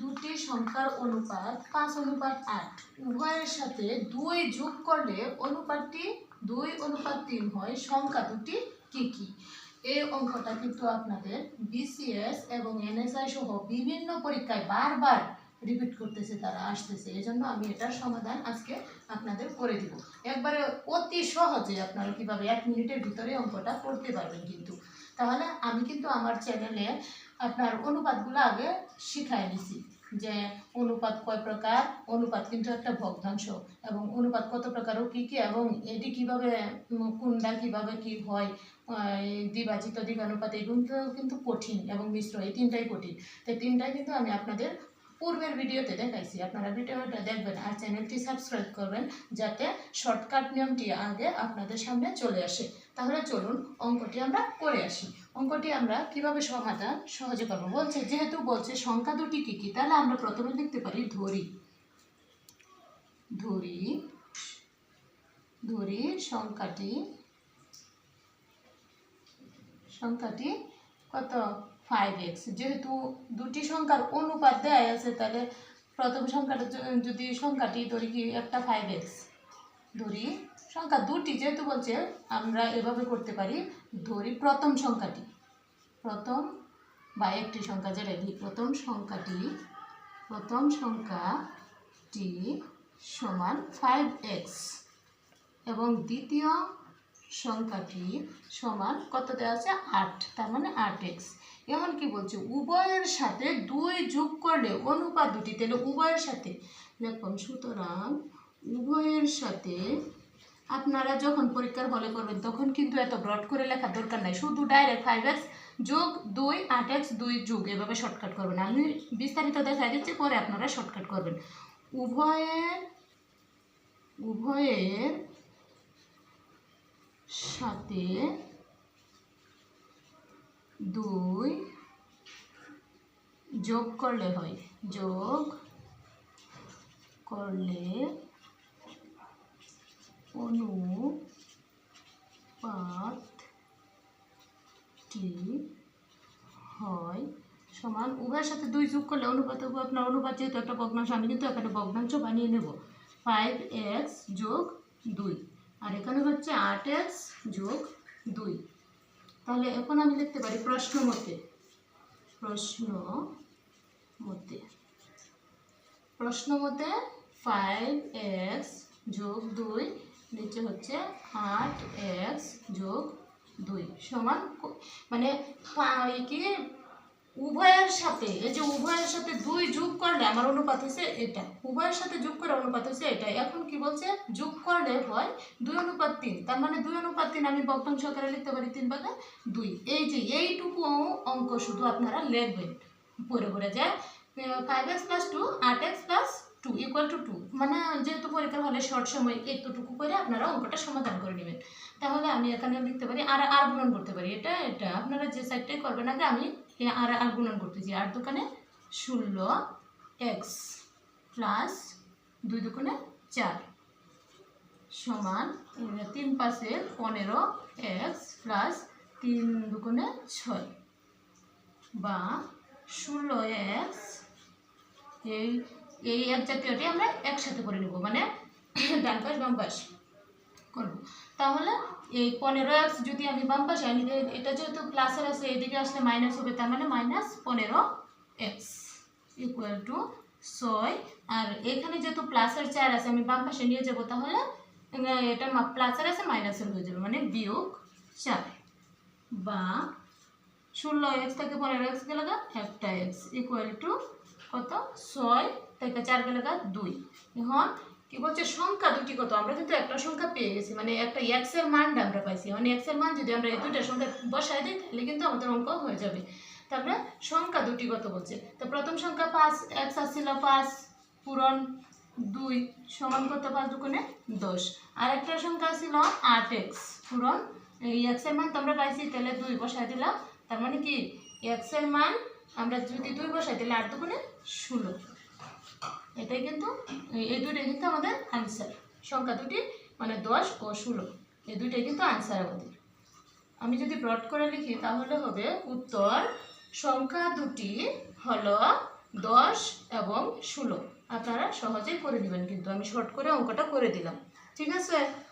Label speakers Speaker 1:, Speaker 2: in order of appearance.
Speaker 1: দুটি সংখ্যার অনুপাত পাঁচ অনুপাত আট। উভয়ের সাথে দুই যোগ করলে অনুপাতটি দুই অনুপাত তিন হয়। সংখ্যা দুটি কি কি? এই অঙ্কটা কিন্তু আপনাদের বিসিএস এবং এনএসআই সহ বিভিন্ন পরীক্ষায় বারবার রিপিট করতেছে, তারা আসতেছে। এই জন্য আমি এটার সমাধান আজকে আপনাদের করে দিব। একবারে অতি সহজে আপনারা কীভাবে এক মিনিটের ভিতরে অঙ্কটা করতে পারবেন কিন্তু। তাহলে আমি কিন্তু আমার চ্যানেলে আপনার অনুপাতগুলো আগে শিখাই নিছি যে অনুপাত কয় প্রকার, অনুপাত কিন্তু একটা ভগ্নাংশ এবং অনুপাত কত প্রকার ও কী কী এবং এটি কীভাবে কোনটা কীভাবে কি হয় দ্বিবাচিত অনুপাত এগুলো কিন্তু কঠিন এবং মিশ্র, এই তিনটাই কঠিন। তো তিনটাই কিন্তু আমি আপনাদের পূর্বের ভিডিওতে দেখাইছি, আপনারা ভিডিওটা দেখবেন আর চ্যানেলটি সাবস্ক্রাইব করবেন যাতে শর্টকাট নিয়মটি আগে আপনাদের সামনে চলে আসে। তাহলে চলুন অঙ্কটি আমরা করে আসি। অঙ্কটি আমরা কীভাবে সমাধান সহজে করব? বলছে, যেহেতু বলছে সংখ্যা দুটি কী কী, তাহলে আমরা প্রথমে লিখতে পারি ধরি। ধরি ধরি সংখ্যাটি সংখ্যাটি কত? ফাইভ এক্স যেহেতু দুটি সংখ্যার অনুপাত দেয়া আছে, তাহলে প্রথম সংখ্যাটা যদি সংখ্যাটি ধরি কি একটা ফাইভ এক্স ধরি সংখ্যা দুটি, যেহেতু বলছে আমরা এভাবে করতে পারি, ধরি প্রথম সংখ্যাটি। প্রথম বা একটি সংখ্যা, যেটা লিখি প্রথম সংখ্যাটি প্রথম সংখ্যাটি সমান ফাইভ এক্স এবং দ্বিতীয় সংখ্যাটি সমান কত দেওয়া আছে? আট। তার মানে আট এক্স এমন কি বলছে? উভয়ের সাথে দুই যোগ করলে অনুপাত দুটি। তাহলে উভয়ের সাথে, দেখুন, সুতরাং উভয়ের সাথে আপনারা যখন পরীক্ষার হলে করবেন, তখন কিন্তু এত ব্রড করে লেখার দরকার নাই। শুধু ডাইরেক্ট ফাইভ এক্স যোগ দুই, আট এক্স দুই যোগ। এভাবে শর্টকাট করবেন। আমি বিস্তারিত দেখা দিচ্ছি, পরে আপনারা শর্টকাট করবেন। উভয়ের উভয়ের সাথে দুই যোগ করলে হয়। যোগ করলে অনুপাতটি হয়? সমান উভয়ের সাথে দুই যোগ করলে অনুপাত আপনার অনুপাত যেহেতু একটা ভগ্নাংশ, আমি কিন্তু একটা ভগ্নাংশ বানিয়ে নেব। ফাইভ এক্স যোগ দুই। আর এখানে হচ্ছে আট এক্স যোগ দুই। তাহলে এখন আমি লিখতে পারি প্রশ্ন মতে। প্রশ্ন মতে। প্রশ্ন মতে ফাইভ এক্স যোগ দুই নিচে হচ্ছে আট এক্স যোগ দুই সমান মানে পা- কি? উভয়ের সাথে, এই যে উভয়ের সাথে দুই যোগ করলে আমার অনুপাত হচ্ছে এটা। উভয়ের সাথে যোগ করে অনুপাত হচ্ছে এটা। এখন কি বলছে? যোগ করলে হয় দুই অনুপাত তিন। তার মানে দুই অনুপাত তিন আমি ভগ্নাংশ আকারে লিখতে পারি তিন ভাগে দুই। এই যে এইটুকু অঙ্ক শুধু আপনারা লিখবেন। পরে পরে যায় ফাইভ এক্স প্লাস টু আট x plus two equal to two মানে যেহেতু পরীক্ষার হলে শর্ট সময় এতটুকু করে আপনারা অঙ্কটা সমাধান করে নেবেন। তাহলে আমি এখানে লিখতে পারি আর আর গুণন করতে পারি। এটা এটা আপনারা যে সাইডটাই করবেন আগে আমি আর আর গুণন করতেছি। আর দোকানে ষোলো এক্স প্লাস দুই দোকানে চার সমান তিন পাশে পনেরো এক্স প্লাস তিন দুগুণে ছয় বা ষোলো এক্স এই এই এক জাতীয়টি আমরা একসাথে করে নেব মানে ডান পাশ, বাম পাশ করব। তাহলে এই পনেরো এক্স যদি আমি বাম পাশে আনি এটা যেহেতু প্লাসের আছে, এদিকে আসলে মাইনাস হবে, তার মানে মাইনাস পনেরো এক্স ইকুয়াল টু ছয়। আর এখানে যেহেতু প্লাসের চার আছে, আমি বাম পাশে নিয়ে যাব, তাহলে এটা প্লাসের আছে মাইনাসের হয়ে যাবে মানে বিয়োগ চার। বা ষোলো এক্স থেকে পনেরো এক্স গেলে একটা এক্স ইকুয়াল টু কত? ছয়। থেকে চার গেলে গা দুই। এখন কি বলছে? সংখ্যা দুটি কত? আমরা কিন্তু একটা সংখ্যা পেয়ে গেছি। মানে একটা এক্সের মানটা আমরা পাইছি। মানে এক্সের মান যদি আমরা এই দুইটা সংখ্যা বসাই দিই, তাহলে কিন্তু আমাদের অঙ্ক হয়ে যাবে। তারপরে সংখ্যা দুটি কত বলছে? তো প্রথম সংখ্যা পাঁচ এক্স আসছিল পাঁচ, পূরণ দুই, সমান কত পাঁচ দুগুণে দশ। আর একটা সংখ্যা ছিল আট এক্স পূরণ এই এক্সের মান তো আমরা পাইছি, তাহলে দুই বসাই দিলাম। তার মানে কি? এক্সের মান আমরা যদি দুই বসাই, তাহলে আট দুগুণে ষোলো। এটাই কিন্তু, এই- দুইটাই কিন্তু আমাদের আনসার সংখ্যা দুটি মানে দশ ও ষোলো। এই দুইটাই কিন্তু আনসার আমাদের। আমি যদি ব্রড করে লিখি, তাহলে হবে উত্তর, সংখ্যা দুটি হলো দশ এবং ষোলো। আপনারা সহজেই করে নেবেন কিন্তু, আমি শর্ট করে অঙ্কটা করে দিলাম। ঠিক আছে?